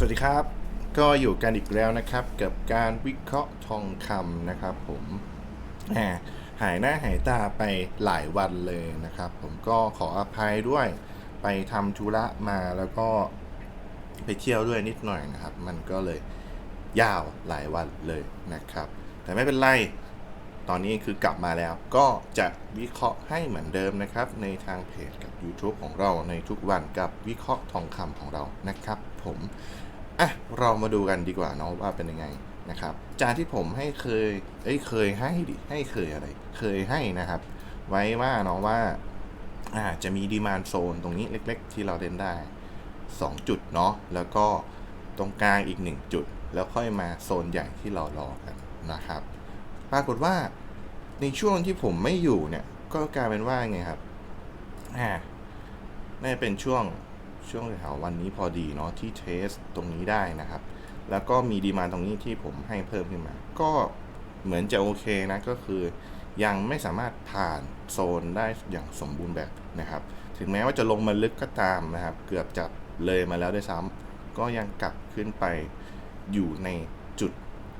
สวัสดีครับ ก็อยู่กันอีกแล้วนะครับ กับการวิเคราะห์ทองคำนะครับผมหมหายหน้าหายตาไปหลายวันเลยนะครับ ผมก็ขออภัยด้วยไปทำธุระมาแล้วก็ไปเที่ยวด้วยนิดหน่อยนะครับ มันก็เลยยาวหลายวันเลยนะครับ แต่ไม่เป็นไร ตอนนี้คือกลับมาแล้ว ก็จะวิเคราะห์ให้เหมือนเดิมนะครับ ในทางเพจกับ YouTube ของเราในทุกวันกับวิเคราะห์ทองคำของเรานะครับ ผม อะเรามาดูกันดีกว่าเนาะว่าเป็นยังไงนะครับ จากที่ผมให้เคย เอ้ยเคยให้ดิให้เคยอะไร เคยให้นะครับ ไว้ว่าเนาะว่าอ่าจะมีดีมานโซนตรงนี้เล็ก ๆ ที่เราเล่นได้ 2 จุดเนาะแล้วก็ตรงกลางอีก 1 จุด แล้วค่อยมาโซนใหญ่ที่เรารอกันนะครับ ปรากฏว่าในช่วงที่ผมไม่อยู่เนี่ย ก็กลายเป็นว่าไงครับอ่าน่าจะเป็นช่วง ช่วงแถววันนี้พอดีเนาะที่เทสตรงนี้ได้นะครับ แล้วก็มีดีมานตรงนี้ที่ผมให้เพิ่มขึ้นมา ก็เหมือนจะโอเคนะก็คือ ยังไม่สามารถผ่านโซนได้อย่างสมบูรณ์แบบนะครับ ถึงแม้ว่าจะลงมาลึกก็ตามนะครับ เกือบจะเลยมาแล้วด้วยซ้ำก็ยังกลับขึ้นไปอยู่ในจุด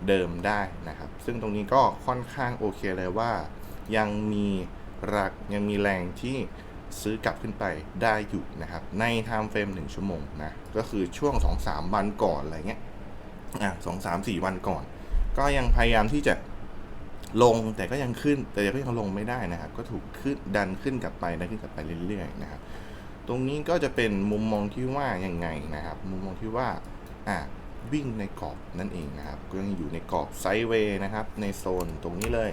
เดิมได้นะครับ ซึ่งตรงนี้ก็ค่อนข้างโอเคเลยว่า ยังมีรักยังมีแรงที่ ซื้อกลับขึ้นไปได้อยู่นะครับ ในไทม์เฟรม1ชั่วโมงนะ ก็คือช่วง 2-3 วันก่อนอะไรเงี้ยอะสองสามสี่วันก่อน ก็ยังพยายามที่จะลงแต่ก็ยังขึ้น แต่ก็ยังลงไม่ได้นะครับ ก็ถูกขึ้นดันขึ้นกลับไปดันขึ้นกลับไปเรื่อยๆนะครับ ตรงนี้ก็จะเป็นมุมมองที่ว่ายังไงนะครับ มุมมองที่ว่าอะวิ่งในกรอบนั่นเองนะครับ ก็ยังอยู่ในกรอบไซด์เวย์นะครับ ในโซนตรงนี้เลย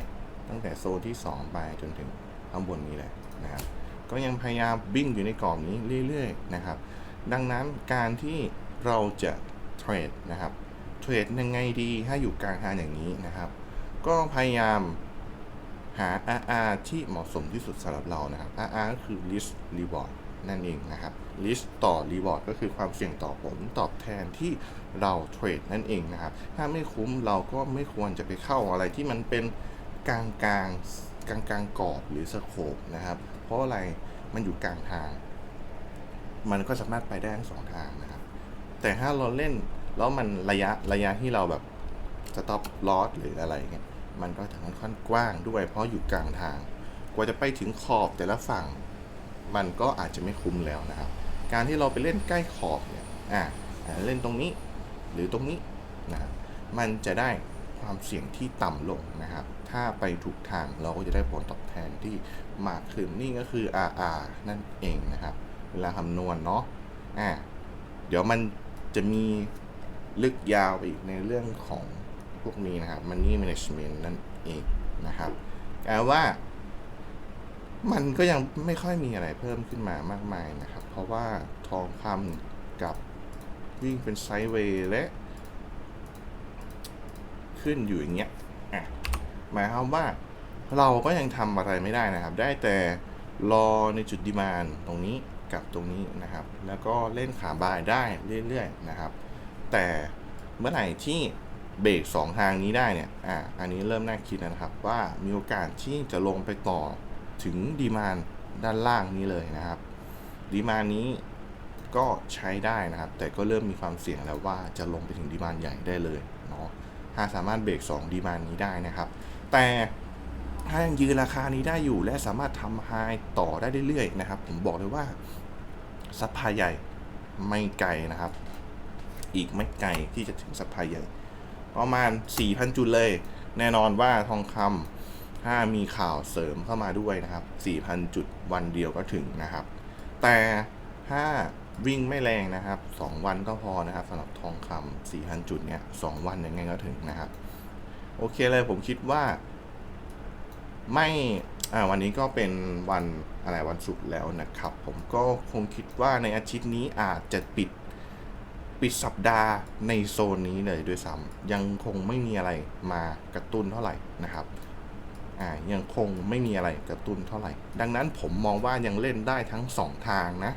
ตั้งแต่โซนที่ 2 ไปจนถึงข้างบนนี้เลยนะครับ ก็ยังพยายามวิ่งอยู่ในกรอบนี้เรื่อยๆนะครับ ดังนั้นการที่เราจะเทรดนะครับ เทรดยังไงดีถ้าอยู่กลางทางอย่างนี้นะครับ ก็พยายามหา RR ที่เหมาะสมที่สุดสำหรับเรานะครับ RR ก็คือ risk reward นั่นเองนะครับ risk ต่อ reward ก็คือความเสี่ยงต่อผลตอบแทนที่เราเทรดนั่นเองนะครับ ถ้าไม่คุ้มเราก็ไม่ควรจะไปเข้าอะไรที่มันเป็นกลางกลางกลางกลางๆกรอบหรือสโคปนะครับ เพราะอะไรมันอยู่กลางทาง มันก็สามารถไปได้ทั้งสองทางนะครับ แต่ถ้าเราเล่นแล้วมันระยะระยะที่เราแบบสต็อปลอสหรืออะไรเงี้ยมันก็ถึงค่อนกว้างด้วย เพราะอยู่กลางทาง กว่าจะไปถึงขอบแต่ละฝั่ง มันก็อาจจะไม่คุ้มแล้วนะครับ การที่เราไปเล่นใกล้ขอบเนี่ยอะอะเล่นตรงนี้ หรือตรงนี้นะมันจะได้ ความเสี่ยงที่ต่ำลงนะครับ ถ้าไปถูกทางเราก็จะได้ผลตอบแทนที่มากขึ้นนี่ก็คือ RR นั่นเองนะครับ เวลาคำนวณเนาะอะเดี๋ยวมันจะมีลึกยาวไปอีกในเรื่องของพวกนี้นะครับ Money Management นั่นเองนะครับแปลว่า มันก็ยังไม่ค่อยมีอะไรเพิ่มขึ้นมามากมายนะครับ เพราะว่าทองคำกับวิ่งเป็นไซด์เวย์และ ขึ้นอยู่อย่างเงี้ยอะหมายความว่าเราก็ยังทำอะไรไม่ได้นะครับ ได้แต่รอในจุดดีมานตรงนี้กับตรงนี้นะครับ แล้วก็เล่นขาบายได้เรื่อยๆนะครับ แต่เมื่อไหร่ที่เบรกสองทางนี้ได้เนี่ย อะอันนี้เริ่มน่าคิดนะครับ ว่ามีโอกาสที่จะลงไปต่อถึงดีมานด้านล่างนี้เลยนะครับ ดีมานนี้ก็ใช้ได้นะครับ แต่ก็เริ่มมีความเสี่ยงแล้วว่าจะลงไปถึงดีมานใหญ่ได้เลยเนาะ ถ้าสามารถเบรก2ดีมานนี้ได้นะครับ แต่ถ้ายังยืนราคานี้ได้อยู่ และสามารถทำไฮต่อได้เรื่อยๆนะครับ ผมบอกเลยว่าซัพพลายใหญ่ไม่ไกลนะครับ อีกไม่ไกลที่จะถึงซัพพลายใหญ่ ประมาณ 4,000 จุดเลย แน่นอนว่าทองคำถ้ามีข่าวเสริมเข้ามาด้วยนะครับ 4,000 จุดวันเดียวก็ถึงนะครับ แต่ถ้า วิ่งไม่แรงนะครับ 2 วันก็พอนะครับสำหรับทองคำ4,000จุดเนี่ย2วันยังไงก็ถึงนะครับ โอเคเลยผมคิดว่า ไม่อ่าวันนี้ก็เป็นวันอะไรวันศุกร์แล้วนะครับ ผมก็คงคิดว่าในอาทิตย์นี้อาจจะปิดปิดสัปดาห์ในโซนนี้เลยด้วยซ้ำยังคงไม่มีอะไรมากระตุ้นเท่าไหร่นะครับอ่ายังคงไม่มีอะไรกระตุ้นเท่าไหร่ ดังนั้นผมมองว่ายังเล่นได้ทั้งสองทางนะ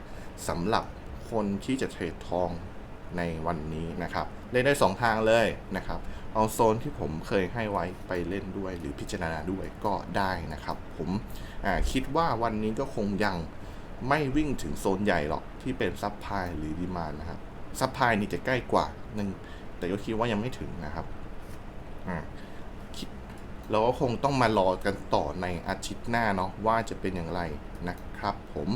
สำหรับ คนที่จะเทรดทองในวันนี้นะครับ เล่นได้สองทางเลยนะครับ เอาโซนที่ผมเคยให้ไว้ไปเล่นด้วย หรือพิจารณาด้วยก็ได้นะครับ ผมคิดว่าวันนี้ก็คงยังไม่วิ่งถึงโซนใหญ่หรอกที่เป็นซับพลายหรือดีมานนะครับซัพพลายนี่จะใกล้กว่านึงแต่ก็คิดว่ายังไม่ถึงนะครับอ่าคิดเราก็คงต้องมารอกันต่อในอาทิตย์หน้าเนาะว่าจะเป็นอย่างไรนะครับผม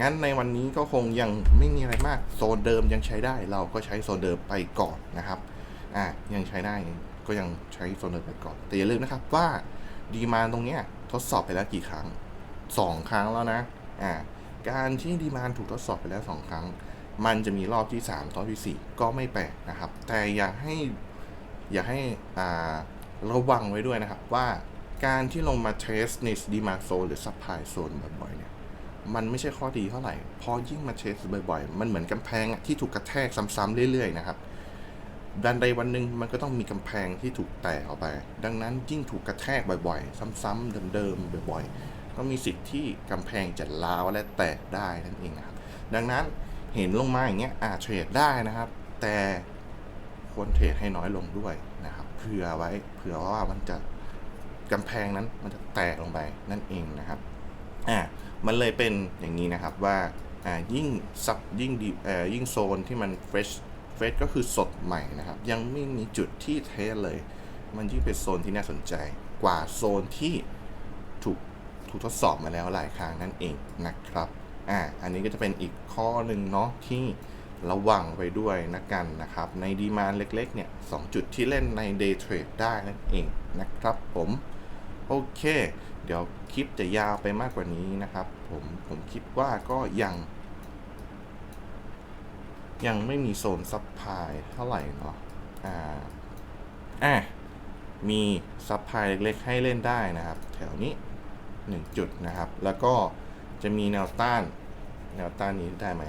งั้นในวันนี้ก็คงยังไม่มีอะไรมากโซนเดิมยังใช้ได้ เราก็ใช้โซนเดิมไปก่อนนะครับอ่ายังใช้ได้ก็ยังใช้โซนเดิมไปก่อน แต่อย่าลืมนะครับว่าดีมาตรงเนี้ยทดสอบไปแล้วกี่ครั้งสองครั้งแล้วนะอ่าการที่ดีมานถูกทดสอบไปแล้วสองครั้ง มันจะมีรอบที่ 3 รอบที่ 4 ก็ไม่แปลกนะครับ แต่อย่าให้อย่าให้อ่าระวังไว้ด้วยนะครับว่าการที่ลงมาเทสในดีมาโซนหรือซัพพลายโซนบ่อยๆเนี่ย มันไม่ใช่ข้อดีเท่าไหร่ พอยิ่งมาเทสบ่อยๆ มันเหมือนกำแพงที่ถูกกระแทกซ้ำๆเรื่อยๆนะครับดันใดวันหนึ่งมันก็ต้องมีกำแพงที่ถูกแตกออกไป ดังนั้นยิ่งถูกกระแทกบ่อยๆ ซ้ำๆเดิมๆบ่อยๆ ก็มีสิทธิ์ที่กำแพงจะร้าวและแตกได้นั่นเองนะครับ ดังนั้นเห็นลงมาอย่างเงี้ยอาจเทรดได้นะครับ แต่ควรเทรดให้น้อยลงด้วยนะครับเผื่อไว้เผื่อว่ามันจะกำแพงนั้นมันจะแตกลงไปนั่นเองนะครับอ่า มันเลยเป็นอย่างนี้นะครับว่ายิ่งซับยิ่งดียิ่งโซนที่มันเฟรชเฟรชก็คือสดใหม่นะครับ ยังไม่มีจุดที่เทสเลย มันยิ่งเป็นโซนที่น่าสนใจกว่าโซนที่ถูกถูกทดสอบมาแล้วหลายครั้งนั่นเองนะครับอ่าอันนี้ก็จะเป็นอีกข้อหนึ่งเนาะที่ระวังไปด้วยนะกันนะครับ ในดีมานเล็กๆเนี่ยสองจุดที่เล่นใน Day Trade ได้นั่นเองนะครับผม โอเค เดี๋ยวคลิปจะยาวไปมากกว่านี้นะครับ ผมผมคิดว่าก็ยัง ยังไม่มีโซนซับพลายเท่าไหร่เนาะอ่าอะมีซับพลายเล็กๆให้เล่นได้นะครับ แถวนี้ 1 จุดนะครับ แล้วก็จะมีแนวต้าน แนวต้านนี้ได้ไหม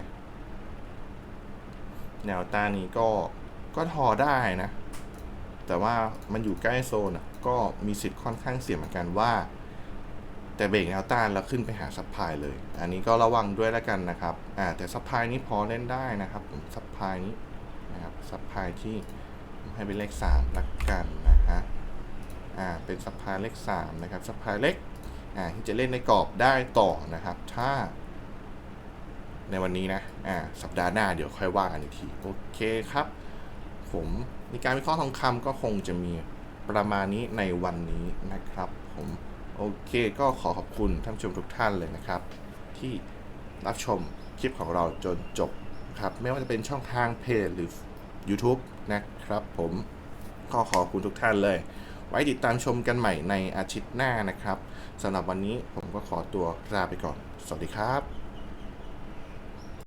แนวต้านนี้ก็ก็ทอได้นะ แต่ว่ามันอยู่ใกล้โซนอะ ก็มีสิทธิ์ค่อนข้างเสี่ยงเหมือนกันว่า แต่เบรกแนวต้านแล้วขึ้นไปหาซัพพลายเลย อันนี้ก็ระวังด้วยแล้วกันนะครับอ่าแต่ซัพพลายนี้พอเล่นได้นะครับผมซัพพลายนี้นะครับซัพพลายที่ให้เป็นเลข3ละกันนะฮะอ่าเป็นซัพพลายเลข3นะครับซัพพลายเล็กอ่าที่จะเล่นในกรอบได้ต่อนะครับ ถ้า ในวันนี้นะอ่าสัปดาห์หน้าเดี๋ยวค่อยว่ากันอีกทีโอเคครับ ผมมีการวิเคราะห์ทองคำก็คงจะมี ประมาณนี้ในวันนี้นะครับผมโอเคก็ขอขอบคุณท่านผู้ชมทุกท่านเลยนะครับ ที่รับชมคลิปของเราจนจบครับไม่ว่าจะเป็นช่องทางเพจหรือ YouTube นะครับผมก็ขอบคุณทุกท่านเลย ไว้ติดตามชมกันใหม่ในอาทิตย์หน้านะครับสำหรับวันนี้ผมก็ขอตัวลาไปก่อน สวัสดีครับ